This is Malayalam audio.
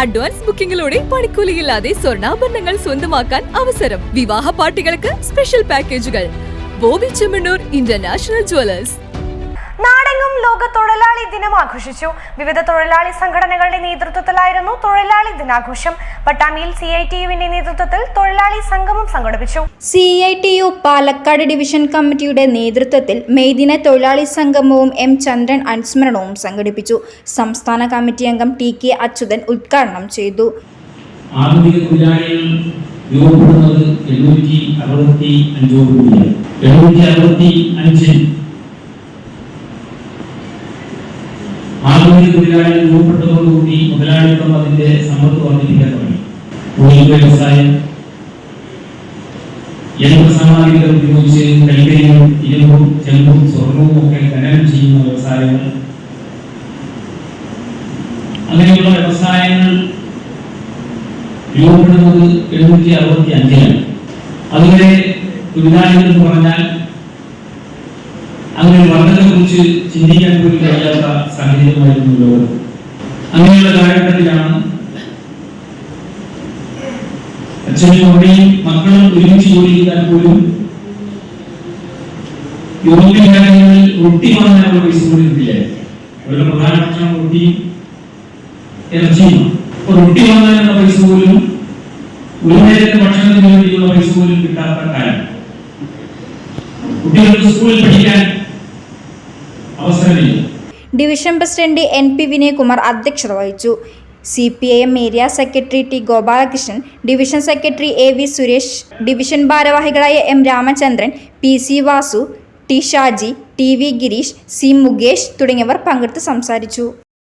അഡ്വാൻസ് ബുക്കിംഗിലൂടെ പണിക്കൂലിയില്ലാതെ സ്വർണാഭരണങ്ങൾ സ്വന്തമാക്കാൻ അവസരം. വിവാഹ പാർട്ടികൾക്ക് സ്പെഷ്യൽ പാക്കേജുകൾ. Bobby Chemmanur international jewellers. നാടെങ്ങും ലോക തൊഴിലാളി ദിനം ആഘോഷിച്ചു. വിവിധ തൊഴിലാളി സംഘടനകളുടെ നേതൃത്വത്തിലായിരുന്നു തൊഴിലാളി ദിനാഘോഷം. പട്ടാമ്പിയിൽ സി ഐ ടി യുവിന്റെ നേതൃത്വത്തിൽ തൊഴിലാളി സംഗമം സംഘടിപ്പിച്ചു. C I T U Palakkad division കമ്മിറ്റിയുടെ നേതൃത്വത്തിൽ മെയ്ദിന തൊഴിലാളി സംഗമവും എം ചന്ദ്രൻ അനുസ്മരണവും സംഘടിപ്പിച്ചു. സംസ്ഥാന കമ്മിറ്റി അംഗം ടി കെ അച്യുതൻ ഉദ്ഘാടനം ചെയ്തു. ആധുനിക തൊഴിലാളികൾ രൂപപ്പെടുന്നത് എണ്ണൂറ്റി അറുപത്തി അഞ്ചോട് കൂടിയാണ് എണ്ണൂറ്റി അറുപത്തി അഞ്ചിൽ ആധുനിക തൊഴിലാളികൾ രൂപപ്പെട്ടതോടുകൂടി മുതലാളിത്തം അതിന്റെ സമ്പത്ത് വർദ്ധിപ്പിക്കാൻ തുടങ്ങി. തൊഴിൽ വ്യവസായം യന്ത്രസാമഗ്രികൾ ഉപയോഗിച്ച് കൈകരിയും ഇരുമ്പും ചെമ്പും സ്വർണവും ഒക്കെ ഖനനം ചെയ്യുന്ന വ്യവസായങ്ങൾ. അങ്ങനെയുള്ള വ്യവസായങ്ങൾ രൂപപ്പെടുന്നത് എഴുന്നൂറ്റി അറുപത്തി അഞ്ചിലാണ് അതുവരെ തൊഴിലാളികൾ എന്ന് പറഞ്ഞാൽ അങ്ങനെ വർദ്ധത്തെ കുറിച്ച് ചിന്തിക്കാൻ പോലും കഴിയാത്ത സാഹചര്യമായിരുന്നു ലോകം അങ്ങനെയുള്ള കാലഘട്ടത്തിലാണ് അച്ഛനും അമ്മയും മക്കളും ഒരുമിച്ച് ജോലി ചെയ്താൽ പോലും യൂറോപ്യൻ രാജ്യങ്ങളിൽ റൊട്ടി വാങ്ങാനുള്ള പൈസ പോലും കിട്ടില്ല അവരുടെ പ്രധാന ഭക്ഷണം റൊട്ടിയും ഇറച്ചിയും അപ്പൊ റൊട്ടി വാങ്ങാനുള്ള പൈസ പോലും ഒരു നേരത്തെ ഭക്ഷണത്തിന് വേണ്ടിയുള്ള പൈസ പോലും കിട്ടാത്ത കാലം. കുട്ടികൾക്ക് സ്കൂളിൽ പഠിക്കാൻ division president N P Vinayakumar അധ്യക്ഷത വഹിച്ചു. C P I M area secretary T Gopalakrishnan division secretary A V Suresh division ഭാരവാഹികളായ M Ramachandran P C Vasu T Shaji T V Gireesh C Mukesh തുടങ്ങിയവർ പങ്കെടുത്ത് സംസാരിച്ചു.